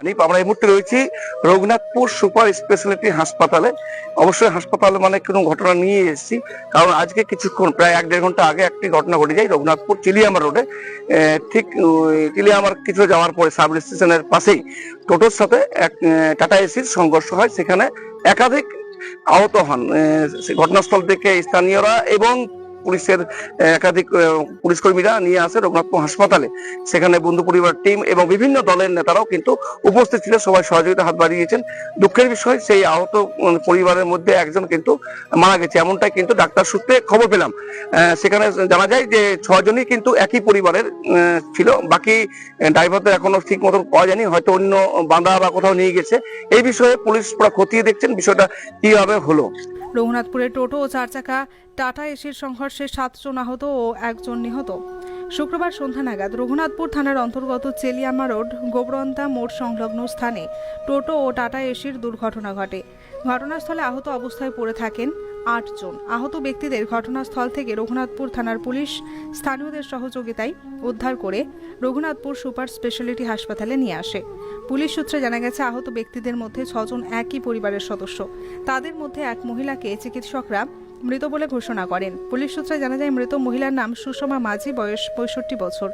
আমি আমরা এই মুহূর্তে রয়েছি রঘুনাথপুর সুপার স্পেশালিটি হাসপাতালে। অবশ্যই হাসপাতালে মানে কোনো ঘটনা নিয়ে এসেছি। কারণ আজকে কিছুক্ষণ, প্রায় এক দেড় ঘণ্টা আগে একটি ঘটনা ঘটে যায় রঘুনাথপুর চিলিয়ামার রোডে। ঠিক চিলিয়ামার কিছু যাওয়ার পরে সাব স্টেশনের পাশেই টোটোর সাথে এক টাটা এসির সংঘর্ষ হয়। সেখানে একাধিক আহত হন। ঘটনাস্থল থেকে স্থানীয়রা এবং পুলিশের একাধিক পুলিশ কর্মীরা নিয়ে আসে রঘুনাথপুর হাসপাতালে। সেখানে বন্ধু পরিবার, টিম এবং বিভিন্ন দলের নেতারাও কিন্তু উপস্থিত ছিলেন সবাই সহযোগিতা হাত বাড়িয়েছেন। দুঃখের বিষয়, সেই আহত পরিবারের মধ্যে একজন কিন্তু মারা গেছে। এমনটাই কিন্তু ডাক্তার সূত্রে খবর পেলাম। সেখানে জানা যায় যে ছজনই কিন্তু একই পরিবারের ছিল। বাকি ড্রাইভারদের এখনও ঠিক মতন পাওয়া যায়নি। হয়তো অন্য বাঁধা বা কোথাও নিয়ে গেছে। এই বিষয়ে পুলিশ পুরো খতিয়ে দেখছেন। বিষয়টা কীভাবে হলো? রঘুনাথপুরে টোটো ও চার চাকা টাটা এসির সংঘর্ষে সাতজন আহত ও একজন নিহত। শুক্রবার সন্ধ্যা নাগাদ রঘুনাথপুর থানার অন্তর্গত চেলিয়ামা রোড, গোবরন্দা মোড় সংলগ্ন স্থানে টোটো ও টাটা এসির দুর্ঘটনা ঘটে। ঘটনাস্থলে আহত অবস্থায় পড়ে থাকেন আটজন। আহত ব্যক্তিদের ঘটনাস্থল থেকে রঘুনাথপুর থানার পুলিশ স্থানীয়দের সহযোগিতায় উদ্ধার করে রঘুনাথপুর সুপার স্পেশালিটি হাসপাতালে নিয়ে আসে। পুলিশ সূত্রে জানা গেছে, আহত ব্যক্তিদের মধ্যে ছজন একই পরিবারের সদস্য। তাদের মধ্যে এক মহিলাকে চিকিৎসকরা মৃত বলে ঘোষণা করেন। পুলিশ সূত্রে জানা যায়, মৃত মহিলার নাম সুষমা মাঝি, বয়স পঁয়ষট্টি বছর।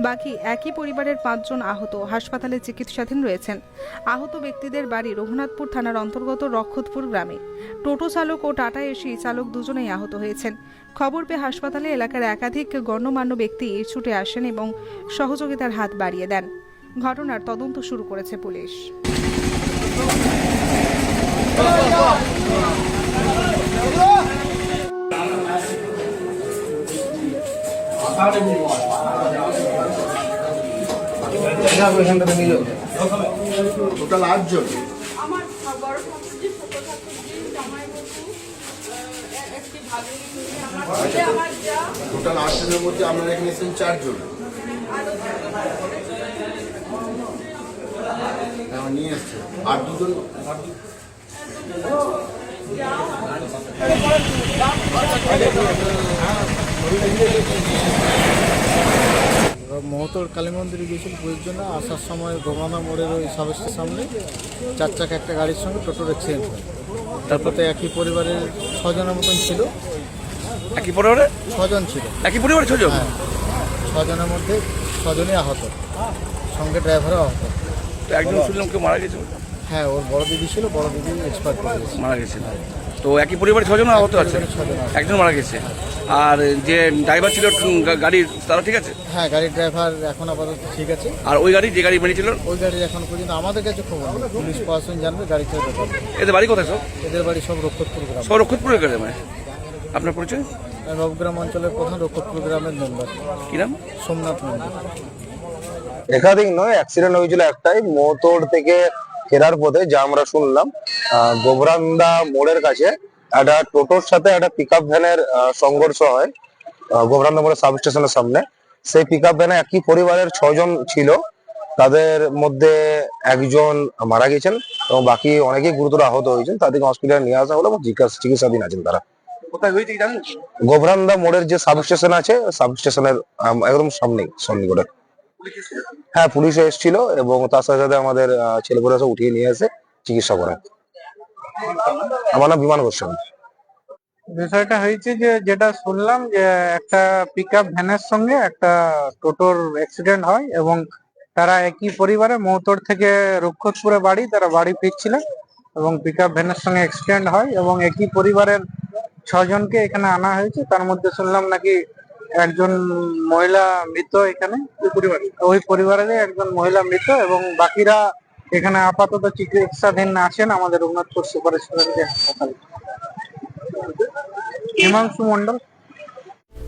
বাকি একই পরিবারের পাঁচজন আহত। হাসপাতালে চিকিৎসাধীন রয়েছেন। আহত ব্যক্তিদের বাড়ি রঘুনাথপুর থানার অন্তর্গত রক্ষতপুর গ্রামে। টোটো চালক ও টাটা এসি চালক দুজনেই আহত হয়েছেন। খবর পেয়ে হাসপাতালে এলাকার একাধিক গণ্যমান্য ব্যক্তি ছুটে আসেন এবং সহযোগিতার হাত বাড়িয়ে দেন। ঘটনার তদন্ত শুরু করেছে পুলিশ। টোটাল আটজন? আমার বড় ঠাকুরজি ছোট ঠাকুরজি জামাই একটি আমার যা। টোটাল আটজনের মধ্যে আপনারা এখানে এসেছেন চারজন? হ্যাঁ, নিয়ে এসছে আর দুজন? আর মহতর কালী মন্দিরে গিয়েছিল পুজোর জন্য। আসার সময় গোমানা মোড়ের ওই সাবেস্টের সামনে চার চাকা একটা গাড়ির সঙ্গে টোটোর অ্যাক্সিডেন্ট হয়। তারপরে একই পরিবারের ছজনের মতন ছিল। একই পরিবারে ছজন ছিল। একই পরিবারে ছজন? হ্যাঁ। ছজনের মধ্যে ছজনই আহত। সঙ্গে ড্রাইভারও আহত। একজন শুনলাম কেউ মারা গেছে হ্যাঁ ওর বড় দিদি ছিল বড় দিদি এক্সপায়ার করে মারা গেছে তো একই পরিবারে ছজন আহত আছে? একজন মারা গেছে। আর যে ড্রাইভার ছিল গাড়ির তারা ঠিক আছে? হ্যাঁ গাড়ির ড্রাইভার এখন আপাতত ঠিক আছে। আর ওই গাড়ি যে গাড়ি মেরেছিল? ওই গাড়ি এখন পর্যন্ত আমাদের কাছে খবর পুলিশ প্রশাসন জানবে গাড়িটার ব্যাপারে এদের বাড়ি কোথায় সব? এদের বাড়ি সব রক্ষতপুর গ্রাম। সব রক্ষতপুরের কাছে মানে? আপনার পরিচয়? নবগ্রাম অঞ্চলের প্রধান রক্ষতপুর গ্রামের মেম্বার কি নাম? সোমনাথ মন্দির একাধিক নয় অ্যাক্সিডেন্ট হয়েছিল একটাই। মোতোর থেকে ফেরার পথে যা আমরা শুনলাম গোবরান্দা মোড়ের কাছে একটা টোটোর সাথে একটা পিক আপ ভ্যানের সংঘর্ষ হয় গোবরান্দা মোড়ের সাব স্টেশনের সামনে। সেই পিক আপ ভ্যানে একই পরিবারের ছজন ছিল। তাদের মধ্যে একজন মারা গেছেন এবং বাকি অনেকেই গুরুতর আহত হয়েছেন। তাদেরকে হসপিটালে নিয়ে আসা হলো এবং চিকিৎসা- চিকিৎসাধীন আছেন তারা। গোবরান্দা মোড়ের যে সাব স্টেশন আছে সাব স্টেশনের একদম সামনেই সন্নিকটে। হ্যাঁ পুলিশ এসেছিল এবং তার সাথে সাথে আমাদের আহ, ছেলেপুলে সব উঠিয়ে নিয়ে এসে চিকিৎসা করে আমার নাম বিমান গোস্বামী বিষয়টা হয়েছে যে যেটা শুনলাম যে একটা পিকআপ ভ্যানের সঙ্গে একটা টোটোর অ্যাক্সিডেন্ট হয় এবং তারা একই পরিবারে মৌতর থেকে রক্ষতপুরে বাড়ি তারা বাড়ি ফিরছিলেন এবং পিকআপ ভ্যানের সঙ্গে অ্যাক্সিডেন্ট হয় এবং একই পরিবারের ছজনকে এখানে আনা হয়েছে। তার মধ্যে শুনলাম নাকি একজন মহিলা মৃত এখানে? ওই পরিবারের একজন মহিলা মৃত এবং বাকিরা এখানে আপাতত চিকিৎসাধীন আছেন আমাদের রঘুনাথপুর সুপার স্পেশালিটি হাসপাতালে। Himanshu Mondal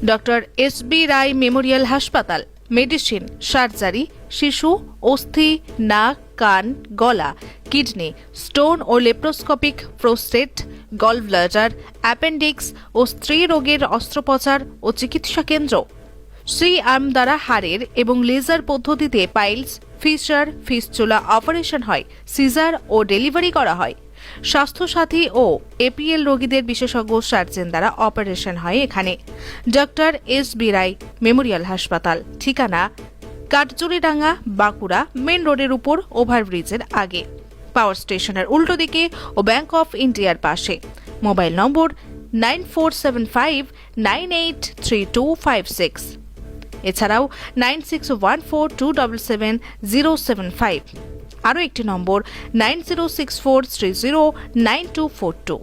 doctor S B Roy memorial হাসপাতাল মেডিসিন সার্জারি শিশু অস্থি নাক কান গলা কিডনি স্টোন ও লেপ্রোস্কোপিক প্রোস্টেট গলব্লাডার অ্যাপেন্ডিক্স ও স্ত্রী রোগের অস্ত্রোপচার ও চিকিৎসা কেন্দ্র। সি আর্ম দ্বারা হাড়ের এবং লেজার পদ্ধতিতে পাইলস, ফিশার, ফিস্চুলা অপারেশন হয়, সিজার ও ডেলিভারি করা হয়। স্বাস্থ্যসাথী ও এপিএল রোগীদের বিশেষজ্ঞ সার্জন দ্বারা অপারেশন হয় এখানে। Doctor S B Roy, memorial হাসপাতাল, ঠিকানা কাটজুরিডাঙ্গা বাঁকুড়া মেন রোডের উপর ওভারব্রিজের আগে। পাওয়ার স্টেশনের উল্টো দিকে ও ব্যাংক অফ ইন্ডিয়ার পাশে। Mobile number nine four seven five, nine eight three two five six. এছাড়াও nine six one four two double seven zero seven five. আরও একটি number nine zero six four three zero nine two four two.